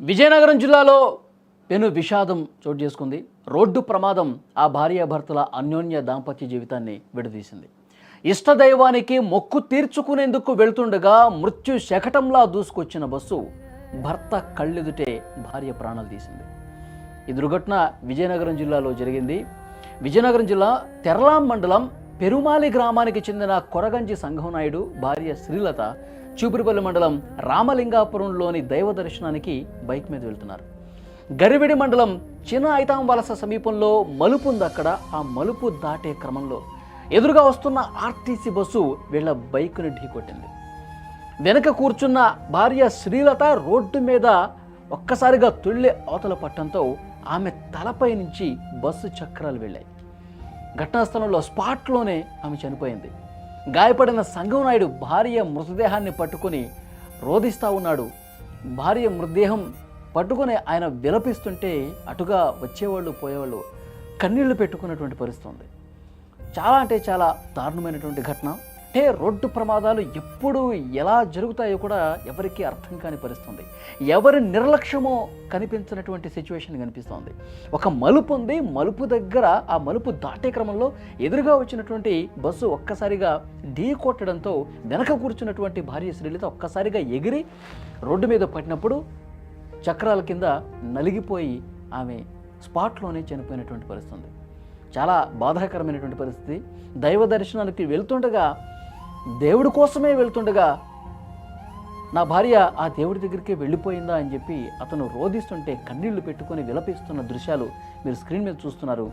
విజయనగరం జిల్లాలో పెను విషాదం చోటు చేసుకుంది. రోడ్డు ప్రమాదం ఆ భార్యాభర్తల అన్యోన్య దాంపత్య జీవితాన్ని విడదీసింది. ఇష్టదైవానికి మొక్కు తీర్చుకునేందుకు వెళ్తుండగా మృత్యు శకటంలా దూసుకొచ్చిన బస్సు భర్త కళ్ళెదుటే భార్య ప్రాణాలు తీసింది. ఈ దుర్ఘటన విజయనగరం జిల్లాలో జరిగింది. విజయనగరం జిల్లా తెరలాం మండలం పెరుమాలి గ్రామానికి చెందిన కొరగంజి సంఘం నాయుడు భార్య శ్రీలత చూపురుపల్లి మండలం రామలింగాపురంలోని దైవ దర్శనానికి బైక్ మీద వెళ్తున్నారు. గరివిడి మండలం చిన్న ఐతాం వలస సమీపంలో మలుపు ఉంది అక్కడ. ఆ మలుపు దాటే క్రమంలో ఎదురుగా వస్తున్న ఆర్టీసీ బస్సు వీళ్ళ బైక్ను ఢీకొట్టింది. వెనక కూర్చున్న భార్య శ్రీలత రోడ్డు మీద ఒక్కసారిగా తుళ్ళి అవతల పట్టడంతో ఆమె తలపై నుంచి బస్సు చక్రాలు వెళ్ళాయి. ఘటనా స్థలంలో స్పాట్లోనే ఆమె చనిపోయింది. గాయపడిన సంగమనాయుడు భార్య మృతదేహాన్ని పట్టుకొని రోధిస్తూ ఉన్నాడు. భార్య మృతదేహం పట్టుకుని ఆయన విలపిస్తుంటే అటుగా వచ్చేవాళ్ళు పోయేవాళ్ళు కన్నీళ్ళు పెట్టుకున్నటువంటి పరిస్థితి ఉంది చాలా అంటే చాలా దారుణమైనటువంటి ఘటన. అంటే రోడ్డు ప్రమాదాలు ఎప్పుడు ఎలా జరుగుతాయో కూడా ఎవరికీ అర్థం కాని పరిస్థితుంది. ఎవరి నిర్లక్ష్యమో కనిపించినటువంటి సిచ్యువేషన్ కనిపిస్తోంది. ఒక మలుపు ఉంది మలుపు దగ్గర ఆ మలుపు దాటే క్రమంలో ఎదురుగా వచ్చినటువంటి బస్సు ఒక్కసారిగా ఢీ కొట్టడంతో వెనక కూర్చున్నటువంటి భార్య శ్రీలత ఒక్కసారిగా ఎగిరి రోడ్డు మీద పడినప్పుడు చక్రాల కింద నలిగిపోయి ఆమె స్పాట్లోనే చనిపోయినటువంటి పరిస్థితి చాలా బాధాకరమైనటువంటి పరిస్థితి. దైవ దర్శనానికి వెళ్తుండగా దేవుడి కోసమే వెళ్తుండగా నా భార్య ఆ దేవుడి దగ్గరికి వెళ్ళిపోయిందా అని చెప్పి అతను రోధిస్తుంటే కన్నీళ్ళు పెట్టుకొని విలపిస్తున్న దృశ్యాలు మీరు స్క్రీన్ మీద చూస్తున్నారు.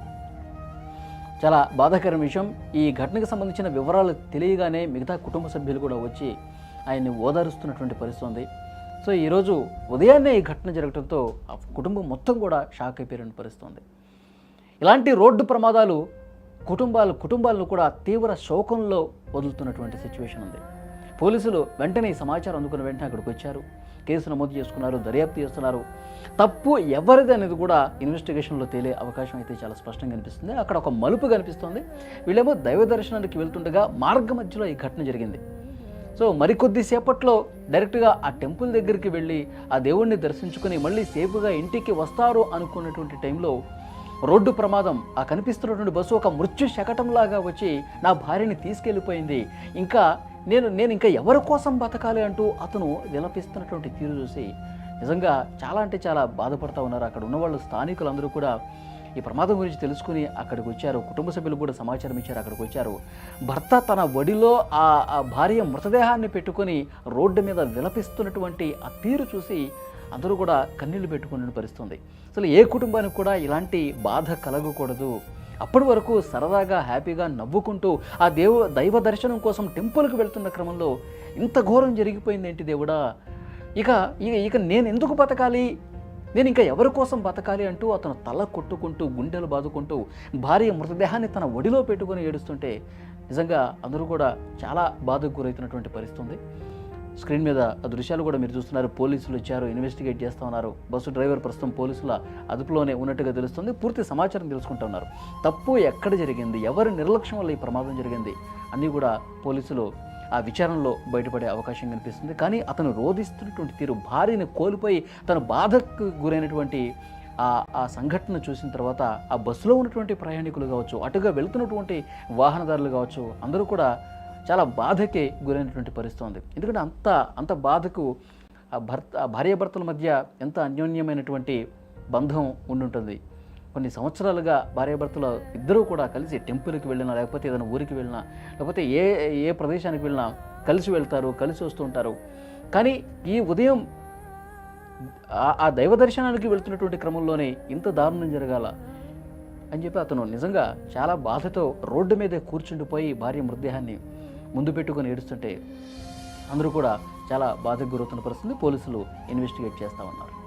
చాలా బాధాకరమైన విషయం. ఈ ఘటనకు సంబంధించిన వివరాలు తెలియగానే మిగతా కుటుంబ సభ్యులు కూడా వచ్చి ఆయన్ని ఓదారుస్తున్నటువంటి పరిస్థితి ఉంది. సో ఈరోజు ఉదయాన్నే ఈ ఘటన జరగడంతో ఆ కుటుంబం మొత్తం కూడా షాక్ అయిపోయిన పరిస్థితి ఉంది. ఇలాంటి రోడ్డు ప్రమాదాలు కుటుంబాలు కుటుంబాలను కూడా తీవ్ర శోకంలో వదులుతున్నటువంటి సిచ్యువేషన్ ఉంది. పోలీసులు వెంటనే ఈ సమాచారం అందుకున్న వెంటనే అక్కడికి వచ్చారు. కేసు నమోదు చేసుకున్నారు దర్యాప్తు చేస్తున్నారు. తప్పు ఎవరిది అనేది కూడా ఇన్వెస్టిగేషన్లో తేలే అవకాశం అయితే చాలా స్పష్టంగా కనిపిస్తుంది అక్కడ ఒక మలుపు కనిపిస్తుంది. వీళ్ళేమో దైవ దర్శనానికి వెళ్తుండగా మార్గ మధ్యలో ఈ ఘటన జరిగింది. సో మరికొద్దిసేపట్లో డైరెక్ట్గా ఆ టెంపుల్ దగ్గరికి వెళ్ళి ఆ దేవుణ్ణి దర్శించుకుని మళ్ళీ సేఫ్గా ఇంటికి వస్తారు అనుకున్నటువంటి టైంలో రోడ్డు ప్రమాదం. ఆ కనిపిస్తున్నటువంటి బస్సు ఒక మృత్యు శకటంలాగా వచ్చి నా భార్యని తీసుకెళ్ళిపోయింది. ఇంకా నేను నేను ఇంకా ఎవరి కోసం బతకాలి అంటూ అతను విలపిస్తున్నటువంటి తీరు చూసి నిజంగా చాలా అంటే చాలా బాధపడతా ఉన్నారు. అక్కడ ఉన్న వాళ్ళు స్థానికులందరూ కూడా ఈ ప్రమాదం గురించి తెలుసుకుని అక్కడికి వచ్చారు. కుటుంబ సభ్యులు కూడా సమాచారం ఇచ్చారు అక్కడికి వచ్చారు. భర్త తన వడిలో ఆ ఆ భార్య మృతదేహాన్ని పెట్టుకొని రోడ్డు మీద విలపిస్తున్నటువంటి ఆ తీరు చూసి అందరూ కూడా కన్నీళ్ళు పెట్టుకునే పరిస్థితుంది అసలు ఏ కుటుంబానికి కూడా ఇలాంటి బాధ కలగకూడదు. అప్పటి వరకు సరదాగా హ్యాపీగా నవ్వుకుంటూ ఆ దేవ దైవ దర్శనం కోసం టెంపుల్కి వెళ్తున్న క్రమంలో ఇంత ఘోరం జరిగిపోయింది ఏంటి దేవుడా? ఇక ఇక ఇక నేను ఎందుకు బతకాలి? నేను ఇంకా ఎవరి కోసం బతకాలి అంటూ అతను తల కొట్టుకుంటూ గుండెలు బాదుకుంటూ భార్య మృతదేహాన్ని తన ఒడిలో పెట్టుకొని ఏడుస్తుంటే నిజంగా అందరూ కూడా చాలా బాధకు గురవుతున్నటువంటి పరిస్థితి ఉంది స్క్రీన్ మీద ఆ దృశ్యాలు కూడా మీరు చూస్తున్నారు. పోలీసులు వచ్చారు ఇన్వెస్టిగేట్ చేస్తూ ఉన్నారు. బస్సు డ్రైవర్ ప్రస్తుతం పోలీసుల అదుపులోనే ఉన్నట్టుగా తెలుస్తుంది. పూర్తి సమాచారం తెలుసుకుంటూ ఉన్నారు. తప్పు ఎక్కడ జరిగింది? ఎవరి నిర్లక్ష్యం వల్ల ఈ ప్రమాదం జరిగింది? అన్నీ కూడా పోలీసులు ఆ విచారణలో బయటపడే అవకాశం కనిపిస్తుంది. కానీ అతను రోధిస్తున్నటువంటి తీరు భార్యని కోల్పోయి తన బాధకు గురైనటువంటి ఆ ఆ సంఘటన చూసిన తర్వాత ఆ బస్సులో ఉన్నటువంటి ప్రయాణికులు కావచ్చు అటుగా వెళ్తున్నటువంటి వాహనదారులు కావచ్చు అందరూ కూడా చాలా బాధకి గురైనటువంటి పరిస్థితి ఉంది. ఎందుకంటే అంత అంత బాధకు ఆ భర్త భార్యాభర్తల మధ్య ఎంత అన్యోన్యమైనటువంటి బంధం ఉండుంటుంది. కొన్ని సంవత్సరాలుగా భార్యాభర్తలు ఇద్దరూ కూడా కలిసి టెంపుల్కి వెళ్ళినా లేకపోతే ఏదైనా ఊరికి వెళ్ళినా లేకపోతే ఏ ఏ ప్రదేశానికి వెళ్ళినా కలిసి వెళ్తారు కలిసి వస్తూ ఉంటారు. కానీ ఈ ఉదయం ఆ- ఆ దైవ దర్శనానికి వెళ్తున్నటువంటి క్రమంలోనే ఇంత దారుణం జరగాల అని చెప్పి అతను నిజంగా చాలా బాధతో రోడ్డు మీద కూర్చుండిపోయి భార్య మృతదేహాన్ని ముందు పెట్టుకొని ఏడుస్తుంటే అందరూ కూడా చాలా బాధకు గురవుతున్న పరిస్థితి పోలీసులు ఇన్వెస్టిగేట్ చేస్తూ ఉన్నారు.